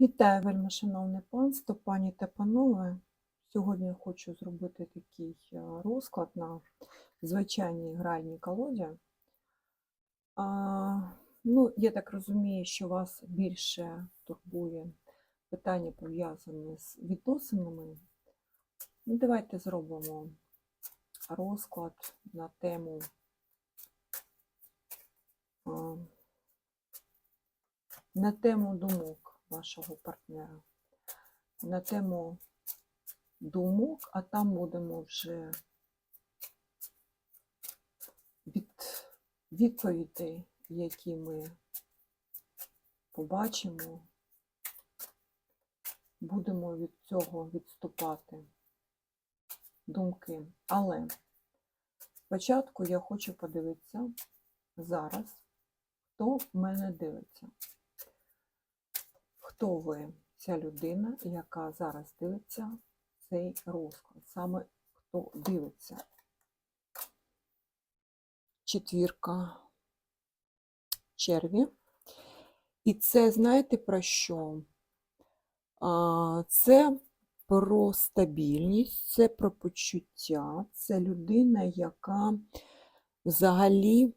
Вітаю, вельми шановне панство, пані та панове. Сьогодні я хочу зробити такий е, розклад на звичайній гральній колоді. А, ну, я так розумію, що вас більше турбує питання пов'язане з відносинами. Ну, давайте зробимо розклад на тему а, на тему думок вашого партнера, на тему думок, а там будемо вже від відповідей, які ми побачимо, будемо від цього відступати думки. Але спочатку я хочу подивитися зараз, хто в мене дивиться. Хто ви, ця людина, яка зараз дивиться цей розклад? Саме хто дивиться? Четвірка черві. І це, знаєте, про що? Це про стабільність, це про почуття, це людина, яка взагалі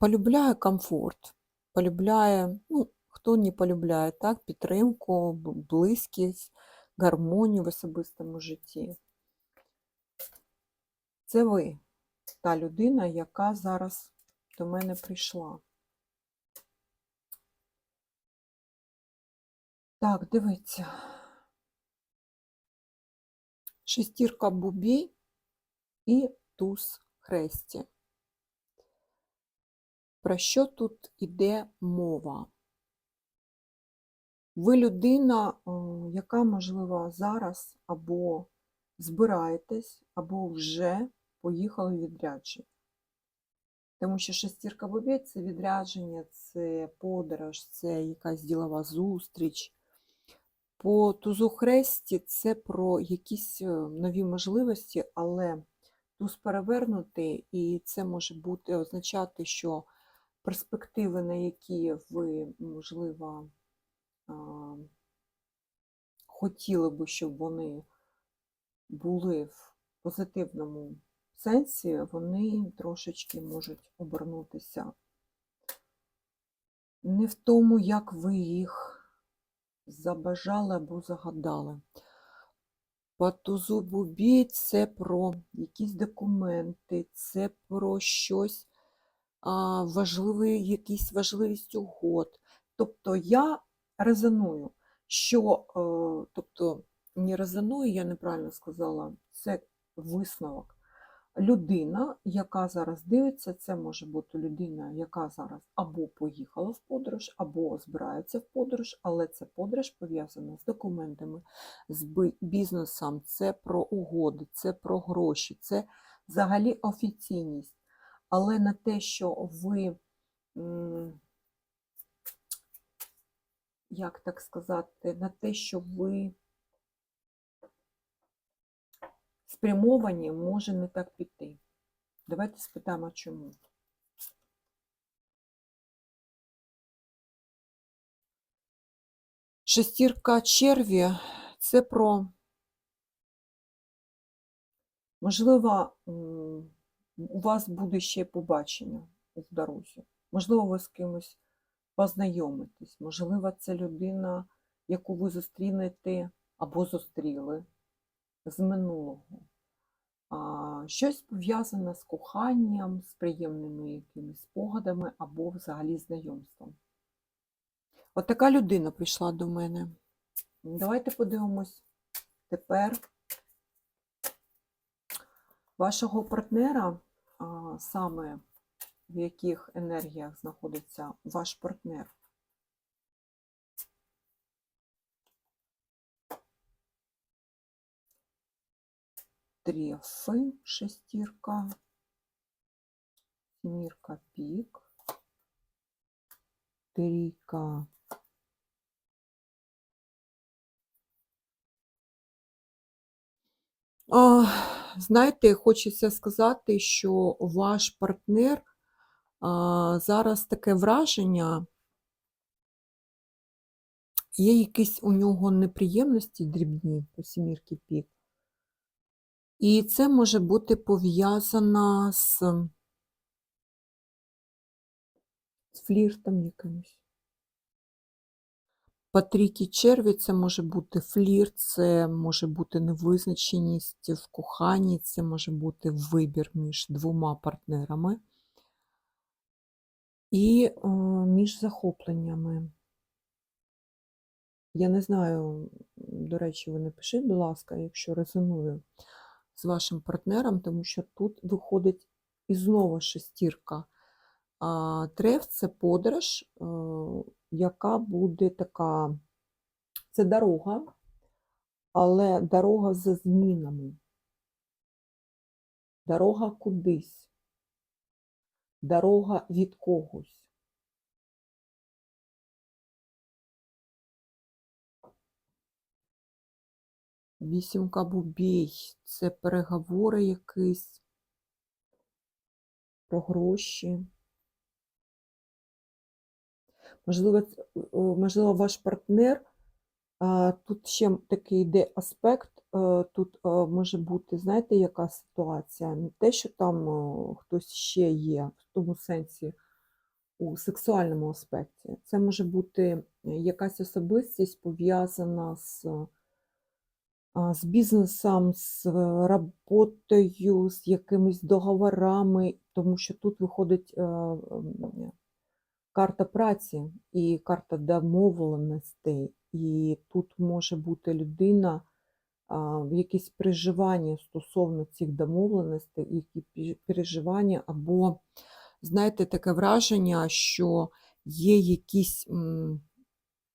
полюбляє комфорт, полюбляє, ну, хто не полюбляє, так, підтримку, близькість, гармонію в особистому житті. Це ви, та людина, яка зараз до мене прийшла. Так, дивіться. Шестірка бубій і туз хресті. Про що тут іде мова? Ви людина, е, яка, можливо, зараз або збираєтесь, або вже поїхали в відрядження. Тому що шестірка бобей – це відрядження, це подорож, це якась ділова зустріч. По тузу хресті це про якісь е, нові можливості, але туз перевернутий, і це може бути означати, що перспективи, на які ви, можливо, хотіли би, щоб вони були в позитивному сенсі, вони трошечки можуть обернутися не в тому, як ви їх забажали або загадали. По це про якісь документи, це про щось а, важливий, якісь важливість угод. Тобто я резоную, що, е, тобто не резоную, я неправильно сказала, це висновок. Людина, яка зараз дивиться, це може бути людина, яка зараз або поїхала в подорож, або збирається в подорож, але це подорож пов'язана з документами, з бізнесом, це про угоди, це про гроші, це взагалі офіційність. Але на те, що ви, як так сказати, на те, що ви спрямовані, може не так піти. Давайте спитаємо, чому. Шестірка черві це про, можливо, у вас буде ще побачення в дорозі. Можливо, ви з кимось познайомитесь. Можливо, це людина, яку ви зустрінете або зустріли з минулого. Щось пов'язане з коханням, з приємними якимись спогадами або взагалі знайомством. От така людина прийшла до мене. Давайте подивимось тепер вашого партнера, саме в яких енергіях знаходиться ваш партнер. Трефы, шестірка, семірка пік, трійка. Знаєте, хочеться сказати, що ваш партнер зараз таке враження, Є якісь у нього неприємності дрібні по сімірки пік. І це може бути пов'язано з, з фліртом якимось. По черві це може бути флірт, це може бути невизначеність в коханні, це може бути вибір між двома партнерами і е, між захопленнями. Я не знаю, до речі, ви напишіть, будь ласка, якщо резонує з вашим партнером, тому що тут виходить і знову шестірка. А треф це подорож, е, яка буде така, це дорога, але дорога за змінами. Дорога кудись. Дорога від когось. Вісімка бубій – це переговори якісь про гроші. Можливо, можливо, ваш партнер, тут ще такий йде аспект, тут е, може бути, знаєте, яка ситуація? Не те, що там хтось ще є, в тому сенсі, у сексуальному аспекті. Це може бути е, якась особистість пов'язана з, з бізнесом, з роботою, з якимись договорами, тому що тут виходить е, карта праці і карта домовленостей. І тут може бути людина, якісь переживання стосовно цих домовленостей, які переживання, або, знаєте, таке враження, що є якісь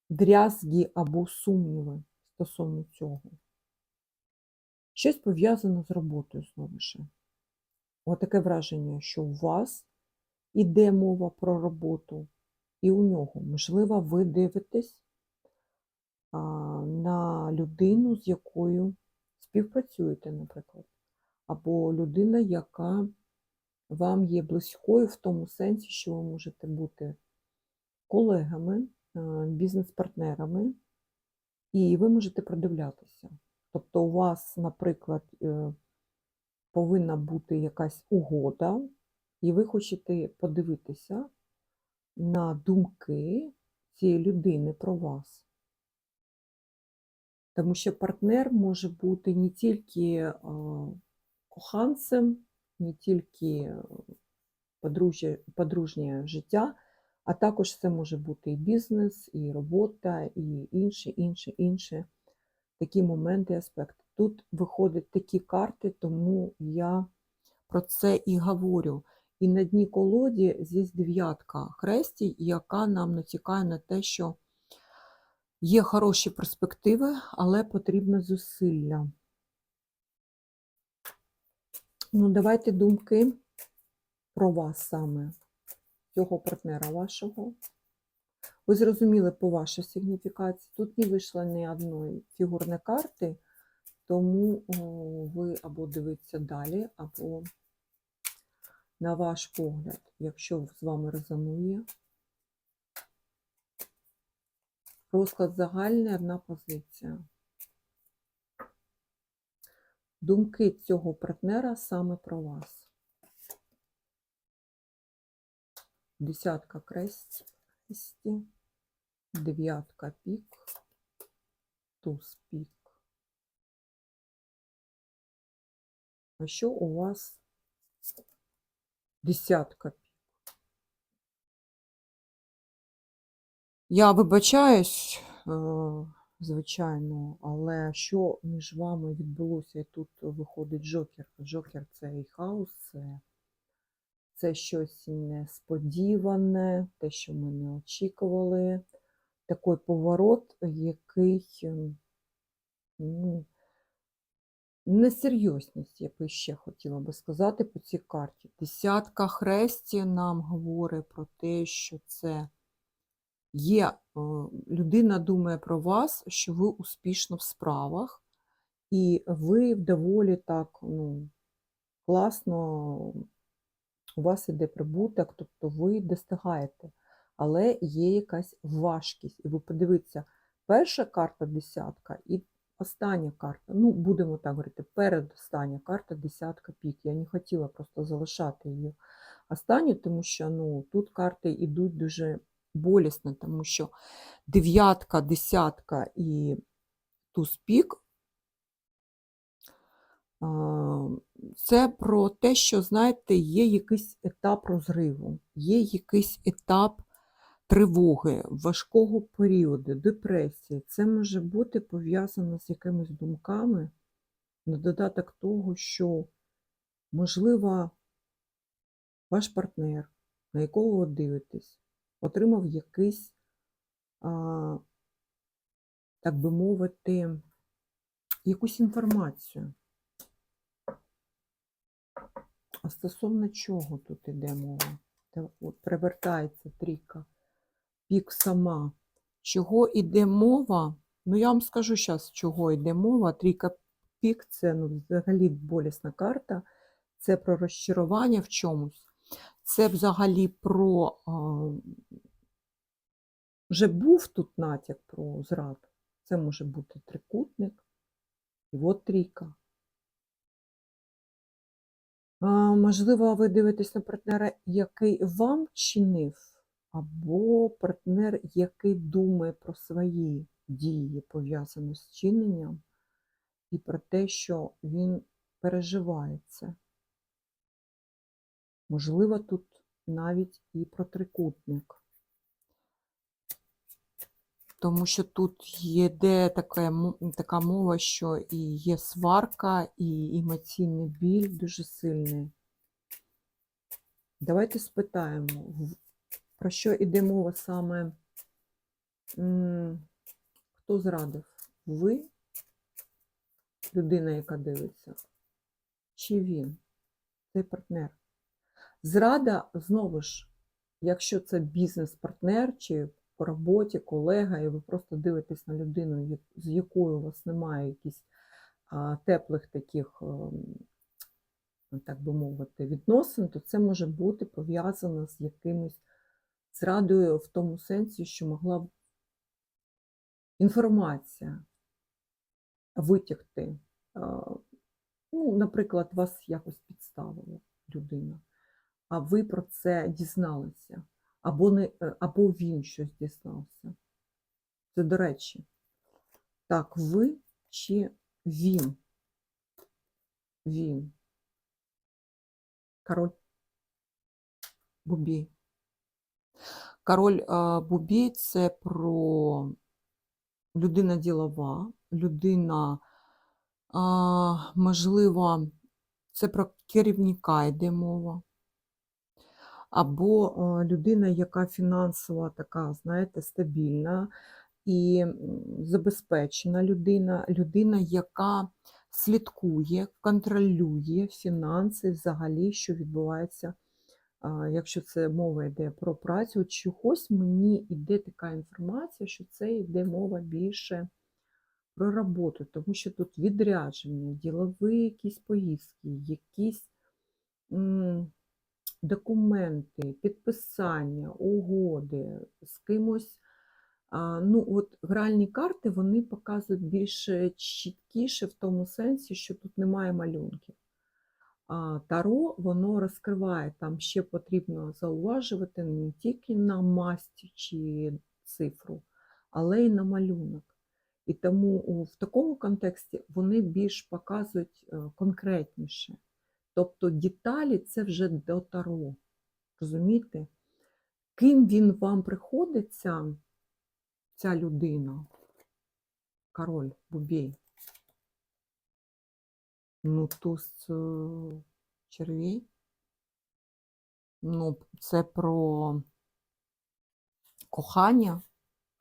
дрязги або сумніви стосовно цього. Щось пов'язане з роботою знову ж. Отаке враження, що у вас іде мова про роботу, і у нього, можливо, ви дивитесь на людину, з якою співпрацюєте, наприклад, або людина, яка вам є близькою в тому сенсі, що ви можете бути колегами, бізнес-партнерами, і ви можете продивлятися. Тобто, у вас, наприклад, е, повинна бути якась угода, і ви хочете подивитися на думки цієї людини про вас. Тому що партнер може бути не тільки коханцем, не тільки подружжя, подружнє життя, а також це може бути і бізнес, і робота, і інші, інші, інші такі моменти, аспекти. Тут виходять такі карти, тому я про це і говорю. І на дні колоді здесь дев'ятка хресті, яка нам натякає на те, що є хороші перспективи, але потрібно зусилля. Ну, давайте думки про вас саме, цього партнера вашого. Ви зрозуміли по вашій сигніфікації. Тут не вийшло ні одної фігурної карти, тому ви або дивіться далі, або на ваш погляд, якщо з вами резонує. Розклад загальний, одна позиція. Думки цього партнера саме про вас. Десятка кресті, дев'ятка пік, туз пік. А що у вас десятка пік? Я вибачаюсь, е, звичайно, але що між вами відбулося? І тут виходить Джокер. Джокер це і хаос, це, це щось несподіване, те, що ми не очікували. Такий поворот, який ем, ну, несерйозність, я би ще хотіла би сказати по цій карті. Десятка хресті нам говорить про те, що це є, людина думає про вас, що ви успішно в справах, і ви доволі так ну, класно, у вас іде прибуток, тобто ви достигаєте, але є якась важкість. І ви подивіться, перша карта десятка і остання карта. Ну, будемо так говорити, передостання карта десятка пік. Я не хотіла просто залишати її останню, тому що ну, тут карти йдуть дуже болісно, тому що дев'ятка, десятка і туз пік. Це про те, що, знаєте, є якийсь етап розриву, є якийсь етап тривоги, важкого періоду, депресії. Це може бути пов'язано з якимись думками, на додаток того, що, можливо, ваш партнер, на якого ви дивитесь, отримав якийсь, так би мовити, якусь інформацію. А стосовно чого тут іде мова? Та Привертається трійка. Пік сама. Чого йде мова? Ну, я вам скажу зараз, чого йде мова. Трійка пік це ну, взагалі болісна карта. Це про розчарування в чомусь. Це взагалі про. А, вже був тут натяк про зраду. Це може бути трикутник. І от трійка. А, можливо, ви дивитесь на партнера, який вам чинив, або партнер, який думає про свої дії, пов'язані з чиненням, і про те, що він переживає це. Можливо, тут навіть і про трикутник. Тому що тут йде така, така мова, що і є сварка, і емоційний біль дуже сильний. Давайте спитаємо, про що йде мова саме, хто зрадив? Ви, людина, яка дивиться, чи він, цей партнер? Зрада, знову ж, якщо це бізнес-партнер чи по роботі, колега, і ви просто дивитесь на людину, з якою у вас немає якихось а, теплих таких, ем, так би мовити, відносин, то це може бути пов'язано з якимось зрадою в тому сенсі, що могла б інформація витягти. Ну, наприклад, вас якось підставила людина, а ви про це дізналися, або, не, е, або він щось дізнався. Це до речі. Так, ви чи він? Він. Король Бубій. Король Бубій це про людина ділова, людина, можливо, це про керівника йде мова. Або людина, яка фінансово така, знаєте, стабільна і забезпечена людина, людина, яка слідкує, контролює фінанси взагалі, що відбувається, якщо це мова йде про працю. Чогось мені йде така інформація, що це йде мова більше про роботу, тому що тут відрядження, ділові якісь поїздки, якісь документи, підписання, угоди з кимось. Ну, от гральні карти вони показують більш чіткіше в тому сенсі, що тут немає малюнків. Таро воно розкриває, там ще потрібно зауважувати не тільки на масті чи цифру, але й на малюнок. І тому в такому контексті вони більш показують е, конкретніше. Тобто деталі це вже до Таро. Розумієте? Ким він вам приходиться, ця людина, король Бубей? Ну, туз е, червей. Ну, це про кохання,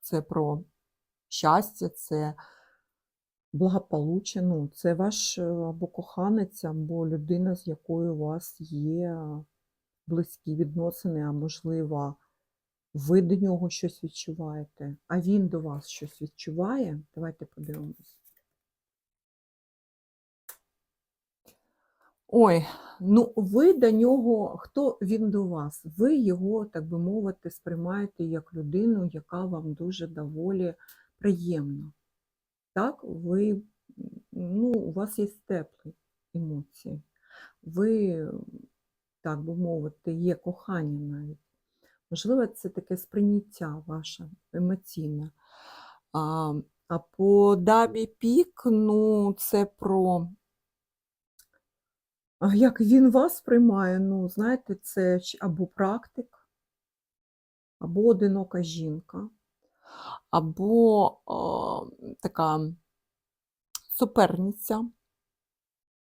це про щастя, це благополуччя. Ну, це ваш е, або коханець, або людина, з якою у вас є близькі відносини, а можливо, ви до нього щось відчуваєте, а він до вас щось відчуває. Давайте подивимось. Ой, ну ви до нього, хто він до вас? Ви його, так би мовити, сприймаєте як людину, яка вам дуже доволі приємно. Так, ви, ну, у вас є теплі емоції. Ви, так би мовити, є кохання навіть. Можливо, це таке сприйняття ваше емоційне. А, а по дамі пік, ну, це про як він вас сприймає, ну, знаєте, це або практик, або одинока жінка, або а, така суперниця.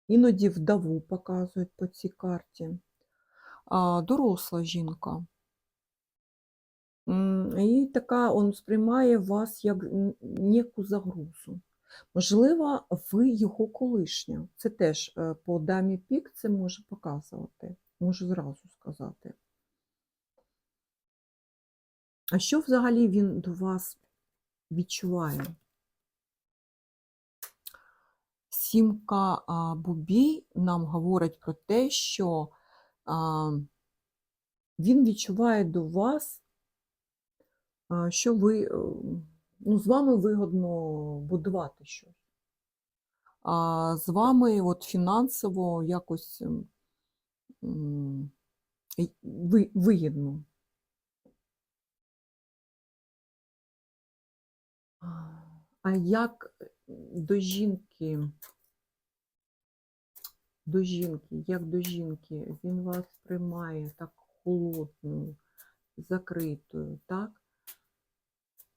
Іноді вдову показують по цій карті. А, доросла жінка. І така он сприймає вас як ніяку загрозу. Можливо, ви його колишня. Це теж е, по дамі пік це може показувати, можу зразу сказати. А що взагалі він до вас відчуває? Сімка Бубій нам говорить про те, що він відчуває до вас, що ви, е, ну, з вами вигодно будувати щось. А з вами от фінансово якось вигідно. А як до жінки, до жінки, як до жінки, він вас приймає так холодною, закритою, так?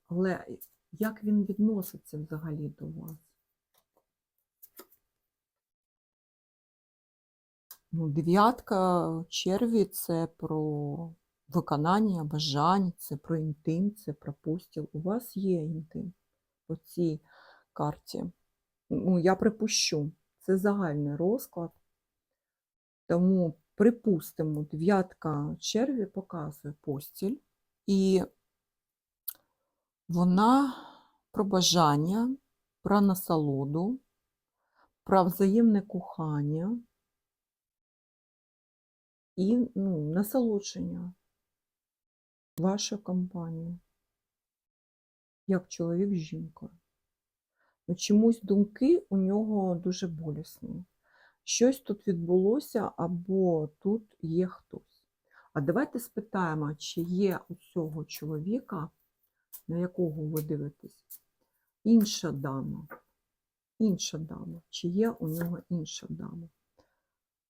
Але як він відноситься взагалі до вас? Ну, дев'ятка черві це про виконання бажань, це про інтим, це про постіл. У вас є інтим по цій карті. Ну, я припущу, це загальний розклад. Тому, припустимо, дев'ятка черві показує постіль, і вона про бажання, про насолоду, про взаємне кохання і ну, насолодження вашою компанією, як чоловік з жінкою. Ну, чомусь думки у нього дуже болісні. Щось тут відбулося, або тут є хтось. А давайте спитаємо, чи є у цього чоловіка, на якого ви дивитесь, інша дама. Інша дама. Чи є у нього інша дама?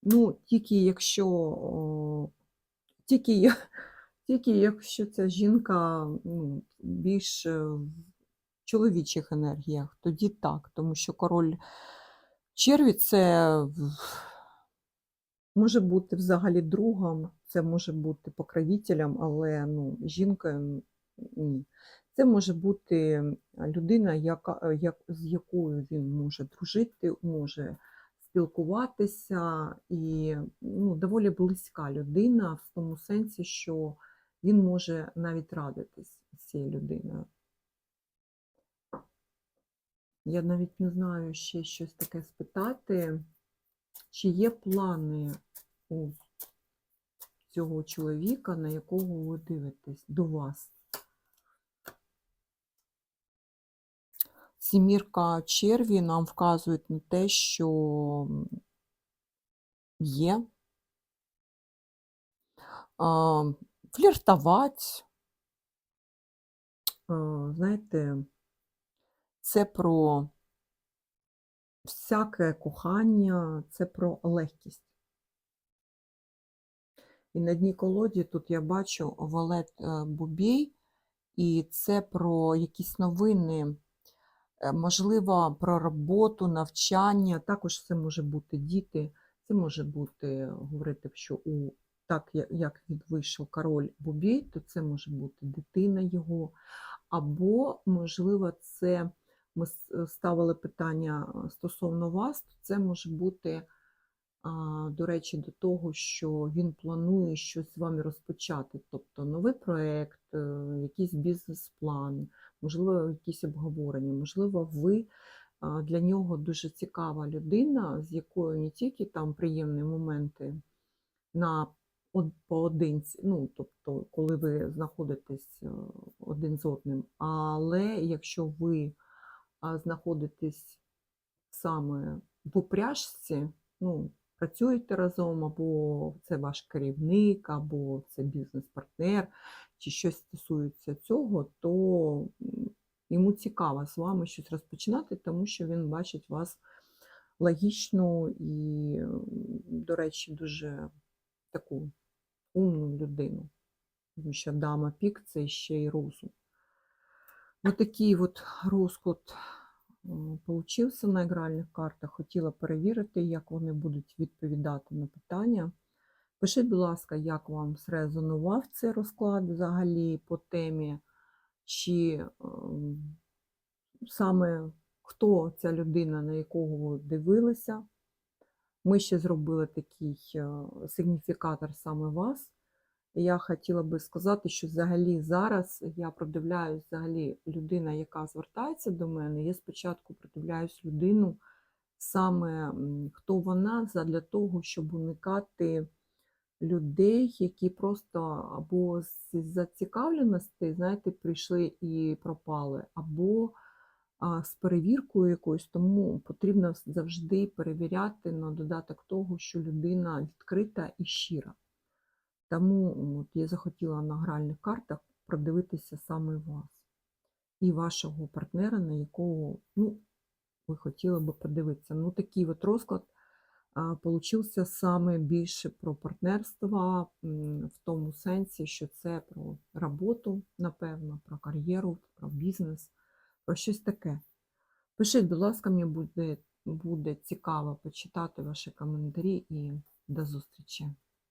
Ну, тільки якщо, о, тільки, тільки якщо ця жінка ну, більш е, в чоловічих енергіях, тоді так, тому що король черві це може бути взагалі другом, це може бути покровителем, але ну, жінкою ні. Це може бути людина, яка, е, як, з якою він може дружити, може спілкуватися, і ну, доволі близька людина в тому сенсі, що він може навіть радитись з цією людиною. Я навіть не знаю ще щось таке спитати, чи є плани у цього чоловіка, на якого ви дивитесь, до вас. Сімірка черві нам вказують на те, що є. Фліртувати. Знаєте, це про всяке кохання, це про легкість. І на дні колоді тут я бачу Валет е, Бубій, і це про якісь новини, е, можливо, про роботу, навчання. Також це може бути діти, це може бути говорити, що у так як він вийшов король Бубій, то це може бути дитина його. Або, можливо, це ми ставили питання е, стосовно вас, то це може бути до речі, до того, що він планує щось з вами розпочати, тобто новий проєкт, е, якийсь бізнес-план, можливо, якісь обговорення, можливо, ви для нього дуже цікава людина, з якою не тільки там приємні моменти на поодинці, ну, тобто, коли ви знаходитесь е, один з одним. Але якщо ви знаходитесь саме в упряжці, ну, працюєте разом, або це ваш керівник, або це бізнес-партнер, чи щось стосується цього, то йому цікаво з вами щось розпочинати, тому що він бачить вас логічну і, до речі, дуже таку умну людину. Тому що дама пік це ще й розум. Ось такий от розклад м, получився на ігральних картах. Хотіла перевірити, як вони будуть відповідати на питання. Пишіть, будь ласка, як вам зрезонував цей розклад взагалі по темі, чи ем, саме хто ця людина, на якого ви дивилися. Ми ще зробили такий е, сигніфікатор саме вас. Я хотіла би сказати, що взагалі зараз я продивляюсь взагалі людина, яка звертається до мене. Я спочатку продивляюсь людину, саме хто вона, для того, щоб уникати людей, які просто або з зацікавленості, знаєте, прийшли і пропали, або з перевіркою якоюсь, тому потрібно завжди перевіряти на додаток того, що людина відкрита і щира. Тому от, я захотіла на гральних картах продивитися саме вас і вашого партнера, на якого ну, ви хотіли би подивитися. Ну, такий от розклад а, саме більше про партнерство, в тому сенсі, що це про роботу, напевно, про кар'єру, про бізнес, про щось таке. Пишіть, будь ласка, мені буде, буде цікаво почитати ваші коментарі і до зустрічі.